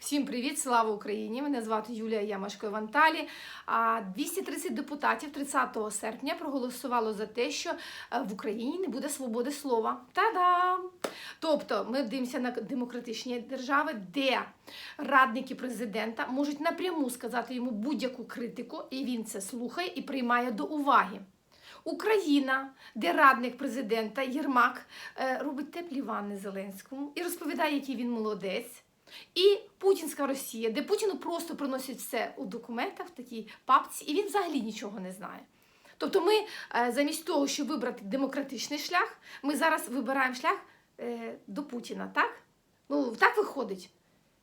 Всім привіт, слава Україні! Мене звати Юлія Ямашко Іванталі. А 230 депутатів 30 серпня проголосувало за те, що е, в Україні не буде свободи слова. Та-дам! Тобто ми дивимося на демократичні держави, де радники президента можуть напряму сказати йому будь-яку критику, і він це слухає і приймає до уваги. Україна, де радник президента Єрмак е, робить теплі ванни Зеленському і розповідає, який він молодець. І Путінська Росія, де Путіну просто приносять все у документах в такій папці, і він взагалі нічого не знає. Тобто, ми е, замість того, щоб вибрати демократичний шлях, ми зараз вибираємо шлях е, до Путіна, так? Ну, так виходить.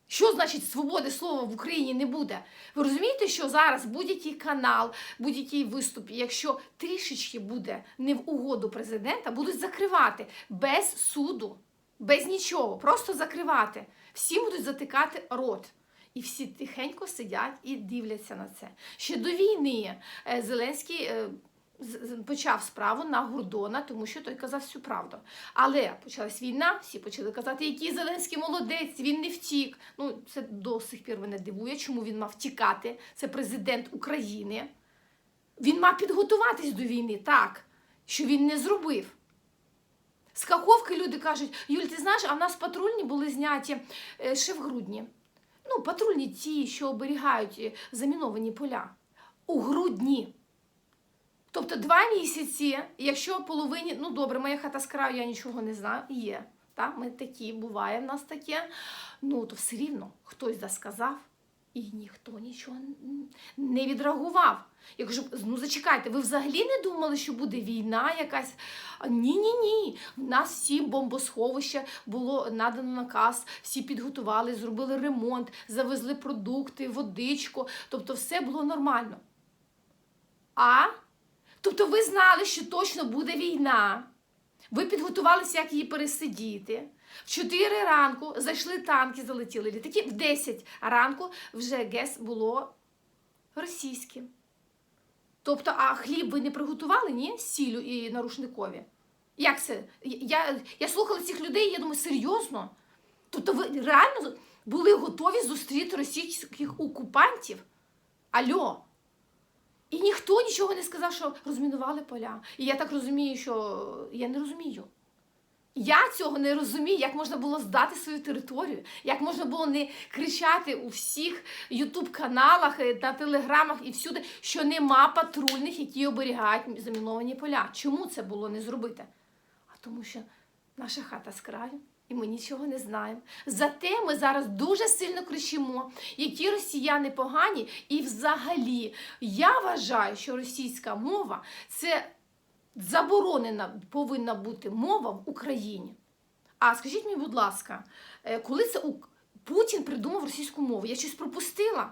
Що значить свободи слова в Україні не буде? Ви розумієте, що зараз будь-який канал, будь-який виступ, якщо трішечки буде не в угоду президента, будуть закривати без суду, без нічого, просто закривати. Всі будуть затикати рот. І всі тихенько сидять і дивляться на це. Ще до війни е, Зеленський е, почав справу на Гордона, тому що той казав всю правду. Але почалась війна, всі почали казати, який Зеленський молодець, він не втік. Ну, це до сих пір мене дивує, чому він мав втікати. Це президент України. Він мав підготуватись до війни, так, що він не зробив. З Каховки люди кажуть, Юль, ти знаєш, а в нас патрульні були зняті е, ще в грудні. Ну, патрульні ті, що оберігають е, заміновані поля. У грудні. Тобто два місяці, якщо половині, ну добре, моя хата з краю, я нічого не знаю, є. Так? Ми такі, буває в нас таке. Ну, то все рівно хтось засказав, і ніхто нічого не відреагував. Я кажу, ну зачекайте, ви взагалі не думали, що буде війна якась? Ні, ні, ні. В нас всі бомбосховища було надано наказ, всі підготували, зробили ремонт, завезли продукти, водичку. Тобто все було нормально. А? Тобто ви знали, що точно буде війна. Ви підготувалися, як її пересидіти. В 4 ранку зайшли танки, залетіли літаки. В 10 ранку вже ГЕС було російським. Тобто, а хліб ви не приготували, ні? Сілю і на рушникові? Як це? Я, я слухала цих людей, я думаю, серйозно? Тобто ви реально були готові зустріти російських окупантів? Альо? І ніхто нічого не сказав, що розмінували поля. І я так розумію, що я не розумію. Я цього не розумію, як можна було здати свою територію, як можна було не кричати у всіх ютуб-каналах, е, на телеграмах і всюди, що нема патрульних, які оберігають заміновані поля. Чому це було не зробити? А тому що наша хата з краю, і ми нічого не знаємо. Зате ми зараз дуже сильно кричимо, які росіяни погані, і взагалі я вважаю, що російська мова це заборонена повинна бути мова в Україні. А скажіть мені, будь ласка, е, коли це Путін придумав російську мову? Я щось пропустила?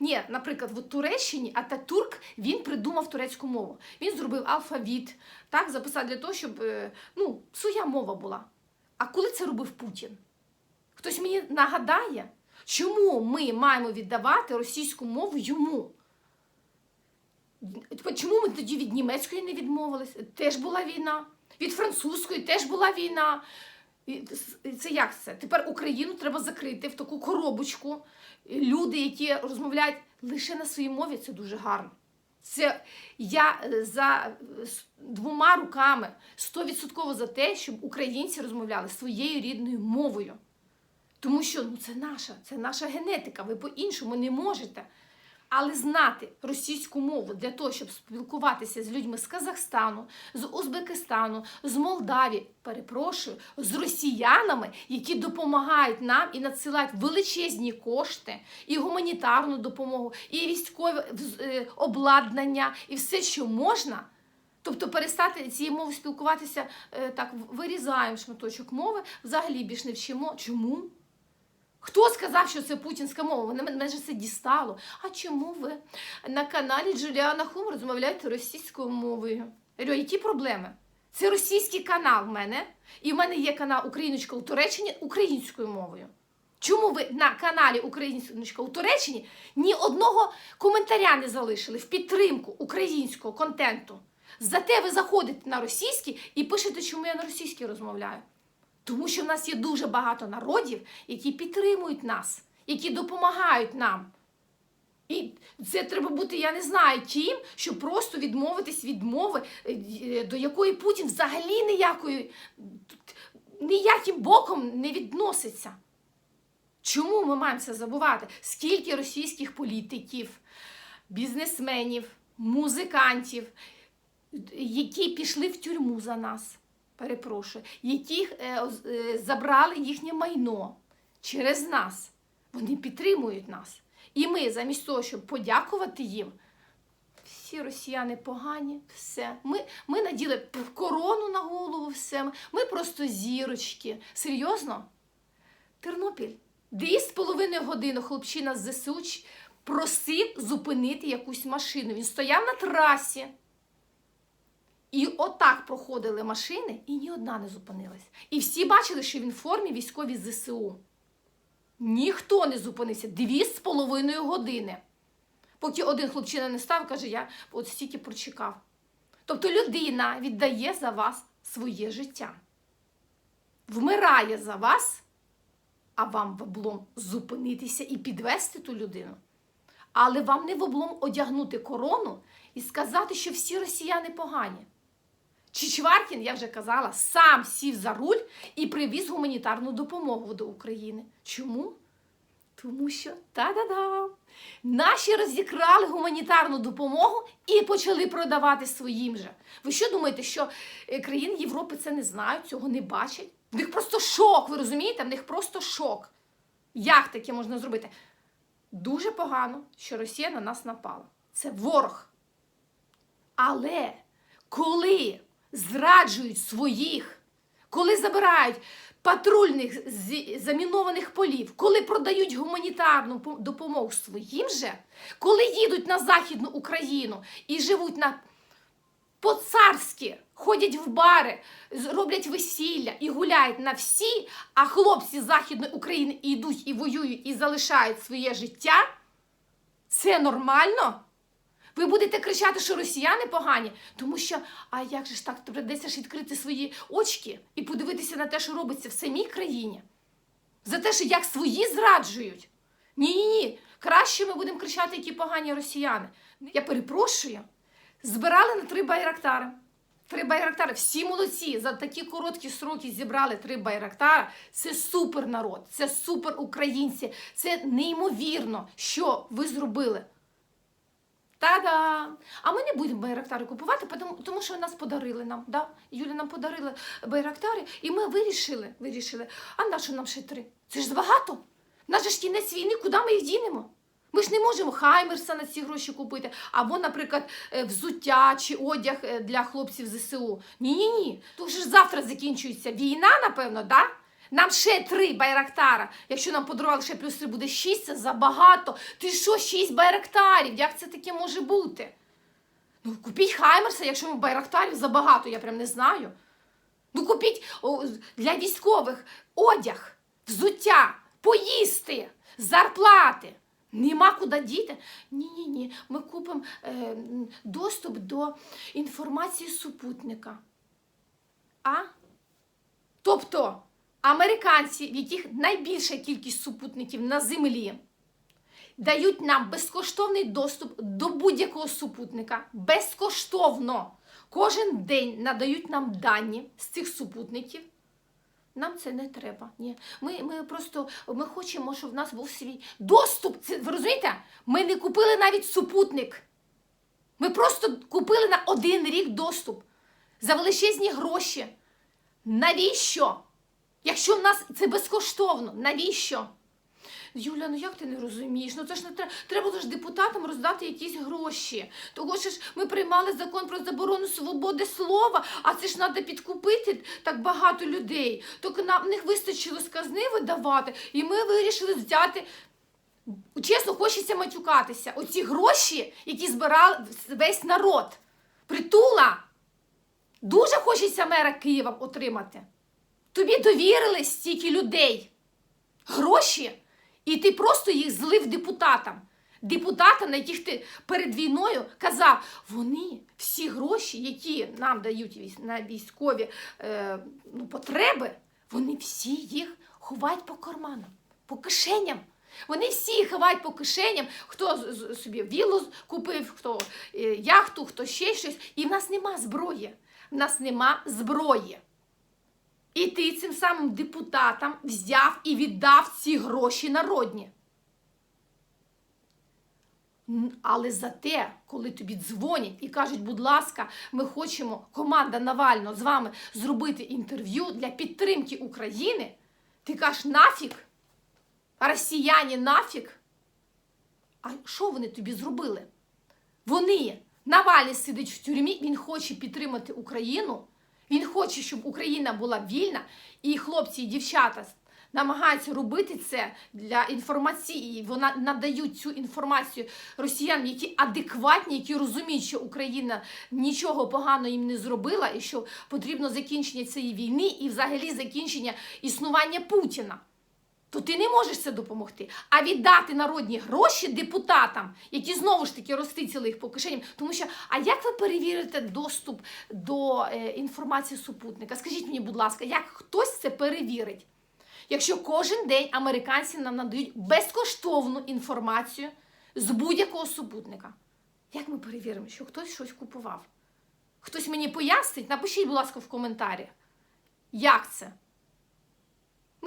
Ні, наприклад, в Туреччині Ататурк він придумав турецьку мову. Він зробив алфавіт, так, записав для того, щоб е, ну, своя мова була. А коли це робив Путін? Хтось мені нагадає, чому ми маємо віддавати російську мову йому? Чому ми тоді від німецької не відмовились? Теж була війна. Від французької теж була війна. Це як це? Тепер Україну треба закрити в таку коробочку. Люди, які розмовляють лише на своїй мові, це дуже гарно. Це я е, за е, двома руками стовідсотково за те, щоб українці розмовляли своєю рідною мовою. Тому що ну, це наша, це наша генетика, ви по-іншому не можете. Але знати російську мову для того, щоб спілкуватися з людьми з Казахстану, з Узбекистану, з Молдавії, перепрошую, з росіянами, які допомагають нам і надсилають величезні кошти, і гуманітарну допомогу, і військове е, обладнання, і все, що можна. Тобто перестати цією мовою спілкуватися е, так, вирізаємо шматочок мови, взагалі більш не вчимо. Чому? Хто сказав, що це путінська мова? Мене, мене ж це дістало. А чому ви на каналі Джуліана Хум розмовляєте російською мовою? Я говорю, які проблеми? Це російський канал в мене, і в мене є канал Україночка у Туреччині українською мовою. Чому ви на каналі Україночка у Туреччині ні одного коментаря не залишили в підтримку українського контенту? Зате ви заходите на російський і пишете, чому я на російській розмовляю. Тому що в нас є дуже багато народів, які підтримують нас, які допомагають нам. І це треба бути, я не знаю, тим, щоб просто відмовитись від мови, е, до якої Путін взагалі ніякою, ніяким боком не відноситься. Чому ми маємо це забувати? Скільки російських політиків, бізнесменів, музикантів, які пішли в тюрму за нас, перепрошую, яких е, е, забрали їхнє майно через нас. Вони підтримують нас. І ми, замість того, щоб подякувати їм, всі росіяни погані, все. Ми, ми наділи корону на голову, все. Ми просто зірочки. Серйозно? Тернопіль. Дві з половиною години хлопчина з ЗСУ просив зупинити якусь машину. Він стояв на трасі. І отак проходили машини, і ні одна не зупинилась. І всі бачили, що він в формі військовій ЗСУ. Ніхто не зупинився. Дві з половиною години. Поки один хлопчина не став, каже, я от стільки прочекав. Тобто людина віддає за вас своє життя. Вмирає за вас, а вам в облом зупинитися і підвести ту людину. Але вам не в облом одягнути корону і сказати, що всі росіяни погані. Чичваркін, я вже казала, сам сів за руль і привіз гуманітарну допомогу до України. Чому? Тому що та-да-да! Наші розікрали гуманітарну допомогу і почали продавати своїм же. Ви що думаєте, що е, країни Європи це не знають, цього не бачать? В них просто шок, ви розумієте? В них просто шок. Як таке можна зробити? Дуже погано, що Росія на нас напала. Це ворог. Але коли зраджують своїх, коли забирають патрульних замінованих полів, коли продають гуманітарну допомогу своїм же, коли їдуть на Західну Україну і живуть на по-царськи, ходять в бари, роблять весілля і гуляють на всі, а хлопці Західної України йдуть і воюють і залишають своє життя, це нормально? Ви будете кричати, що росіяни погані, тому що, а як же ж так, придеться ж відкрити свої очки і подивитися на те, що робиться в самій країні. За те, що як свої зраджують. Ні, ні, ні. Краще ми будемо кричати, які погані росіяни. Я перепрошую. Збирали на три байрактари. Три байрактари. Всі молодці. За такі короткі сроки зібрали три байрактара. Це супер народ, це супер українці. Це неймовірно, що ви зробили. Та-да! А ми не будемо байрактари купувати, тому, що нас подарили нам. Да? Юля нам подарила байрактари, і ми вирішили, вирішили, а на що нам ще три? Це ж забагато. У нас же ж кінець війни, куди ми їх дінемо? Ми ж не можемо Хаймерса на ці гроші купити, або, наприклад, е, взуття чи одяг е, для хлопців ЗСУ. Ні-ні ні. То вже завтра закінчується війна, напевно, да? Нам ще три байрактара. Якщо нам подарували ще плюс три буде шість, це забагато. Ти що, шість байрактарів? Як це таке може бути? Ну, купіть Хаймерса, якщо ми байрактарів забагато, я прям не знаю. Ну, купіть для військових одяг, взуття, поїсти, зарплати. Нема куди діти. Ні, ні, ні. Ми купимо е, доступ до інформації супутника. А? Тобто американці, в яких найбільша кількість супутників на землі, дають нам безкоштовний доступ до будь-якого супутника. Безкоштовно. Кожен день надають нам дані з цих супутників. Нам це не треба. Ні. Ми, ми просто ми хочемо, щоб в нас був свій доступ. Це, ви розумієте? Ми не купили навіть супутник. Ми просто купили на один рік доступ за величезні гроші. Навіщо? Якщо в нас це безкоштовно, навіщо? Юля, ну як ти не розумієш? Ну це ж не треба. Треба ж депутатам роздати якісь гроші. Того що ж ми приймали закон про заборону свободи слова, а це ж треба підкупити так багато людей. Тільки нам них вистачило з казни видавати, і ми вирішили взяти. Чесно, хочеться матюкатися. Оці гроші, які збирав весь народ. Притула. Дуже хочеться мера Києва отримати. Тобі довірили стільки людей. Гроші, і ти просто їх злив депутатам. Депутатам, на яких ти перед війною казав, вони всі гроші, які нам дають на військові е, ну, потреби, вони всі їх ховають по карманам, по кишеням. Вони всі ховають по кишеням, хто собі віллу купив, хто е, яхту, хто ще щось. І в нас нема зброї. В нас нема зброї. І ти цим самим депутатам взяв і віддав ці гроші народні. Але зате, коли тобі дзвонять і кажуть, будь ласка, ми хочемо, команда Навально з вами зробити інтерв'ю для підтримки України, ти кажеш нафіг, росіяни нафіг. А що вони тобі зробили? Вони, Навальний сидить в тюрмі, він хоче підтримати Україну, він хоче, щоб Україна була вільна, і хлопці і дівчата намагаються робити це для інформації. Вона надають цю інформацію росіянам, які адекватні, які розуміють, що Україна нічого поганого їм не зробила, і що потрібно закінчення цієї війни і взагалі закінчення існування Путіна. То ти не можеш це допомогти. А віддати народні гроші депутатам, які знову ж таки розтицяли їх по кишеням. Тому що, а як ви перевірите доступ до е, інформації супутника? Скажіть мені, будь ласка, як хтось це перевірить? Якщо кожен день американці нам надають безкоштовну інформацію з будь-якого супутника, як ми перевіримо, що хтось щось купував? Хтось мені пояснить? Напишіть, будь ласка, в коментарях. Як це?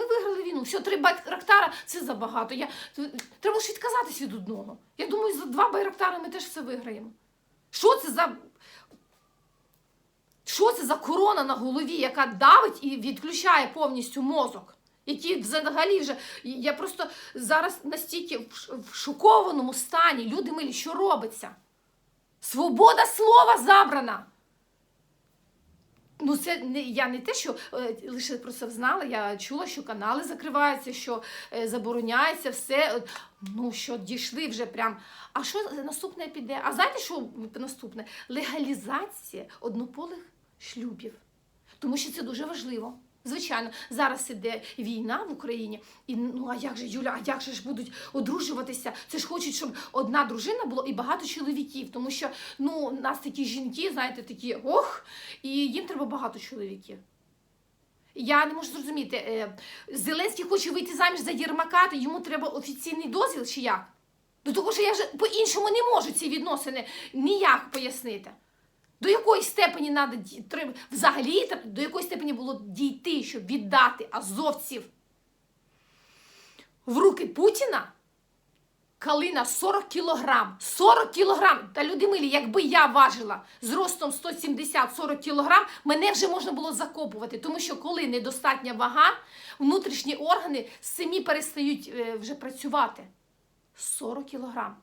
Ми виграли війну. Все, три байрактара це забагато. Я... Треба ж відказатись від одного. Я думаю, за два байрактара ми теж все виграємо. Що це за. Що це за корона на голові, яка давить і відключає повністю мозок? Які взагалі вже. Я просто зараз настільки в шокованому стані. Люди милі, що робиться? Свобода слова забрана. Ну, це не я не те, що е, лише про це знала. Я чула, що канали закриваються, що е, забороняється все. Ну що дійшли вже прям. А що наступне піде? А знаєте, що наступне? Легалізація однополих шлюбів. Тому що це дуже важливо. Звичайно, зараз іде війна в Україні, і ну а як же Юля, а як же ж будуть одружуватися? Це ж хочуть, щоб одна дружина була і багато чоловіків, тому що ну у нас такі жінки, знаєте, такі ох, і їм треба багато чоловіків. Я не можу зрозуміти, е, Зеленський хоче вийти заміж за Єрмака, то йому треба офіційний дозвіл чи як? До того що я вже по-іншому не можу ці відносини ніяк пояснити. До якої степені треба взагалі до якої степені було дійти, щоб віддати азовців в руки Путіна? Калина 40 кілограм. 40 кілограм. Та люди милі, якби я важила з ростом 170-40 кілограм, мене вже можна було закопувати. Тому що коли недостатня вага, внутрішні органи самі перестають е, вже працювати. 40 кілограм.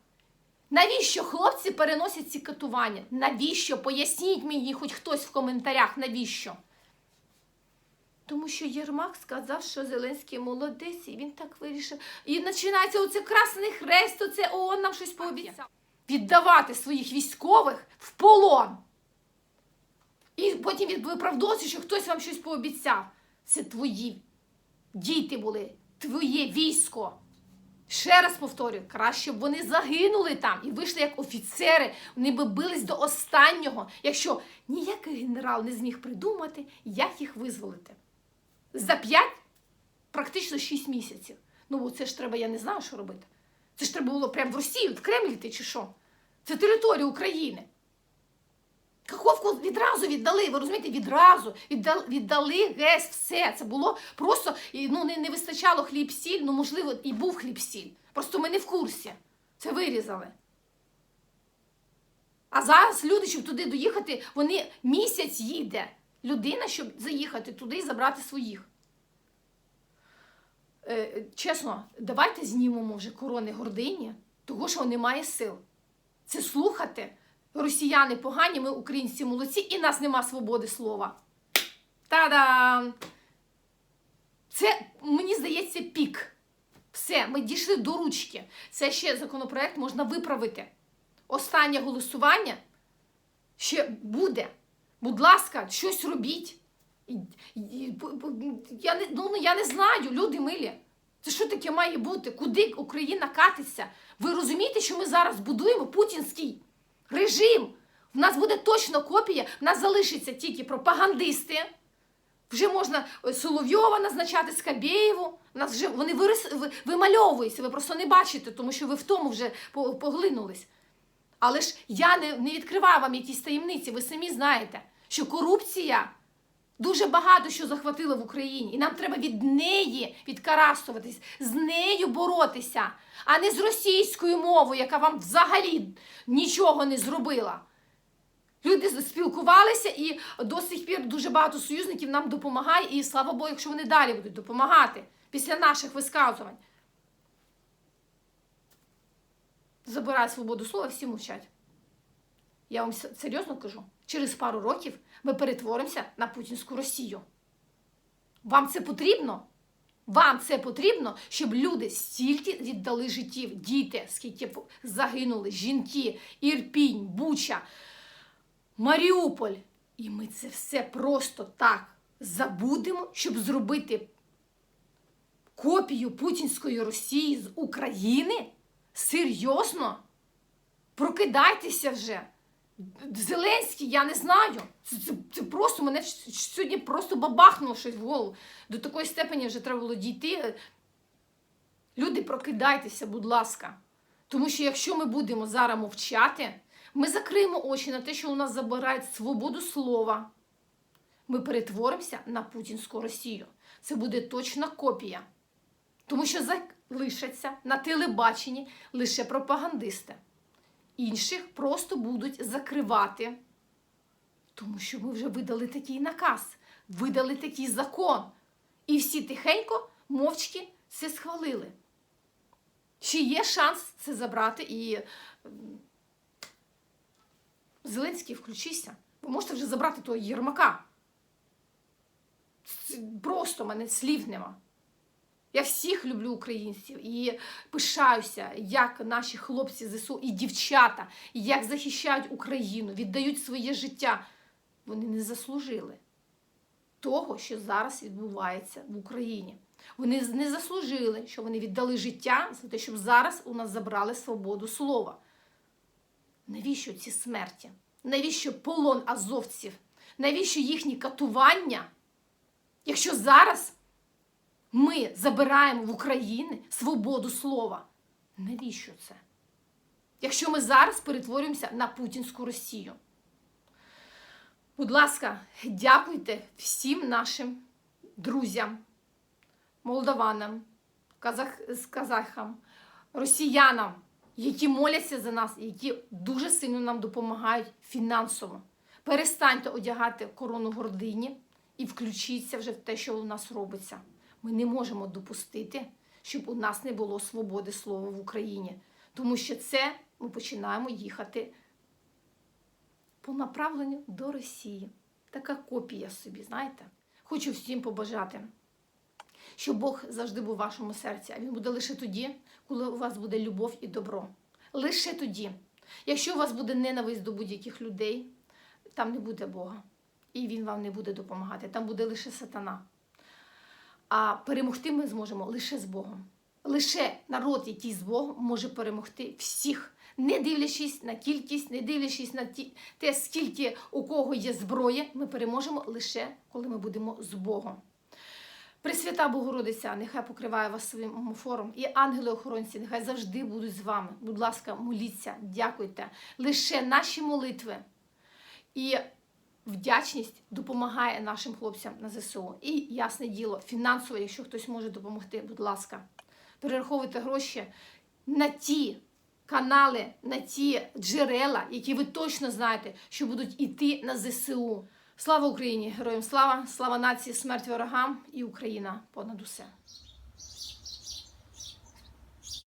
Навіщо хлопці переносять ці катування? Навіщо? Поясніть мені хоч хтось в коментарях, навіщо? Тому що Єрмак сказав, що Зеленський молодець, і він так вирішив. І починається оце красний хрест, оце ООН нам щось пообіцяв. Віддавати своїх військових в полон. І потім від- що хтось вам щось пообіцяв. Це твої діти були, твоє військо. Ще раз повторюю, краще б вони загинули там і вийшли як офіцери. Вони би бились до останнього, якщо ніякий генерал не зміг придумати, як їх визволити. За п'ять, практично шість місяців. Ну, це ж треба, я не знаю, що робити. Це ж треба було прямо в Росію, в Кремль йти чи що? Це територія України. Каховку відразу віддали, ви розумієте, відразу віддали, віддали гес, все. Це було просто ну, не, не вистачало хліб-сіль, ну, можливо, і був хліб-сіль. Просто ми не в курсі. Це вирізали. А зараз люди, щоб туди доїхати, вони місяць їде людина, щоб заїхати туди і забрати своїх. Е, чесно, давайте знімемо вже корони гордині, того, що немає сил. Це слухати. Росіяни погані, ми українці молодці, і нас нема свободи слова. Та-дам! Це, мені здається, пік. Все, ми дійшли до ручки. Це ще законопроект можна виправити. Останнє голосування ще буде. Будь ласка, щось робіть. Я не, ну, я не знаю, люди милі. Це що таке має бути? Куди Україна катиться? Ви розумієте, що ми зараз будуємо путінський режим? В нас буде точно копія, в нас залишиться тільки пропагандисти, Вже можна е, Соловйова назначати Скабєєву. Нас вже вони вирис, ви- вимальовуються, ви просто не бачите, тому що ви в тому вже поглинулись. Але ж я не, не відкриваю вам якісь таємниці. Ви самі знаєте, що корупція дуже багато що захватила в Україні, і нам треба від неї відкарастуватись, з нею боротися, а не з російською мовою, яка вам взагалі нічого не зробила. Люди спілкувалися, і до сих пір дуже багато союзників нам допомагає, і слава Богу, якщо вони далі будуть допомагати після наших висказувань. Забирають свободу слова, всі мовчать. Я вам серйозно кажу, через пару років ми перетворимося на путінську Росію. Вам це потрібно? Вам це потрібно, щоб люди стільки віддали життів, діти, скільки загинули, жінки, Ірпінь, Буча, Маріуполь. І ми це все просто так забудемо, щоб зробити копію путінської Росії з України? Серйозно? Прокидайтеся вже. Зеленський, я не знаю. Це, це, це просто мене сьогодні просто бабахнуло щось в голову. До такої степені вже треба було дійти. Люди, прокидайтеся, будь ласка. Тому що якщо ми будемо зараз мовчати, ми закриємо очі на те, що у нас забирають свободу слова. Ми перетворимося на путінську Росію. Це буде точна копія. Тому що залишаться на телебаченні лише пропагандисти. Інших просто будуть закривати. Тому що ми вже видали такий наказ, видали такий закон. І всі тихенько, мовчки це схвалили. Чи є шанс це забрати і Зеленський, включися. Ви можете вже забрати того Єрмака. Просто мене слів нема. Я всіх люблю українців і пишаюся, як наші хлопці ЗСУ і дівчата, як захищають Україну, віддають своє життя. Вони не заслужили того, що зараз відбувається в Україні. Вони не заслужили, що вони віддали життя за те, щоб зараз у нас забрали свободу слова. Навіщо ці смерті? Навіщо полон азовців? Навіщо їхні катування? Якщо зараз ми забираємо в Україні свободу слова. Навіщо це? Якщо ми зараз перетворюємося на путінську Росію. Будь ласка, дякуйте всім нашим друзям, молдаванам, казах, казахам, росіянам, які моляться за нас, які дуже сильно нам допомагають фінансово. Перестаньте одягати корону гордині і включіться вже в те, що у нас робиться. Ми не можемо допустити, щоб у нас не було свободи слова в Україні. Тому що це ми починаємо їхати по направленню до Росії. Така копія собі, знаєте? Хочу всім побажати, щоб Бог завжди був у вашому серці, а він буде лише тоді, коли у вас буде любов і добро. Лише тоді. Якщо у вас буде ненависть до будь-яких людей, там не буде Бога. І він вам не буде допомагати. Там буде лише сатана. А перемогти ми зможемо лише з Богом. Лише народ, який з Богом, може перемогти всіх, не дивлячись на кількість, не дивлячись на ті, те, скільки у кого є зброя, ми переможемо лише коли ми будемо з Богом. Пресвята Богородиця, нехай покриває вас своїм омофором, і ангели-охоронці, нехай завжди будуть з вами. Будь ласка, моліться, дякуйте. Лише наші молитви і вдячність допомагає нашим хлопцям на ЗСУ. І ясне діло, фінансово, якщо хтось може допомогти, будь ласка, перераховуйте гроші на ті канали, на ті джерела, які ви точно знаєте, що будуть іти на ЗСУ. Слава Україні! Героям слава! Слава нації, смерть ворогам і Україна понад усе!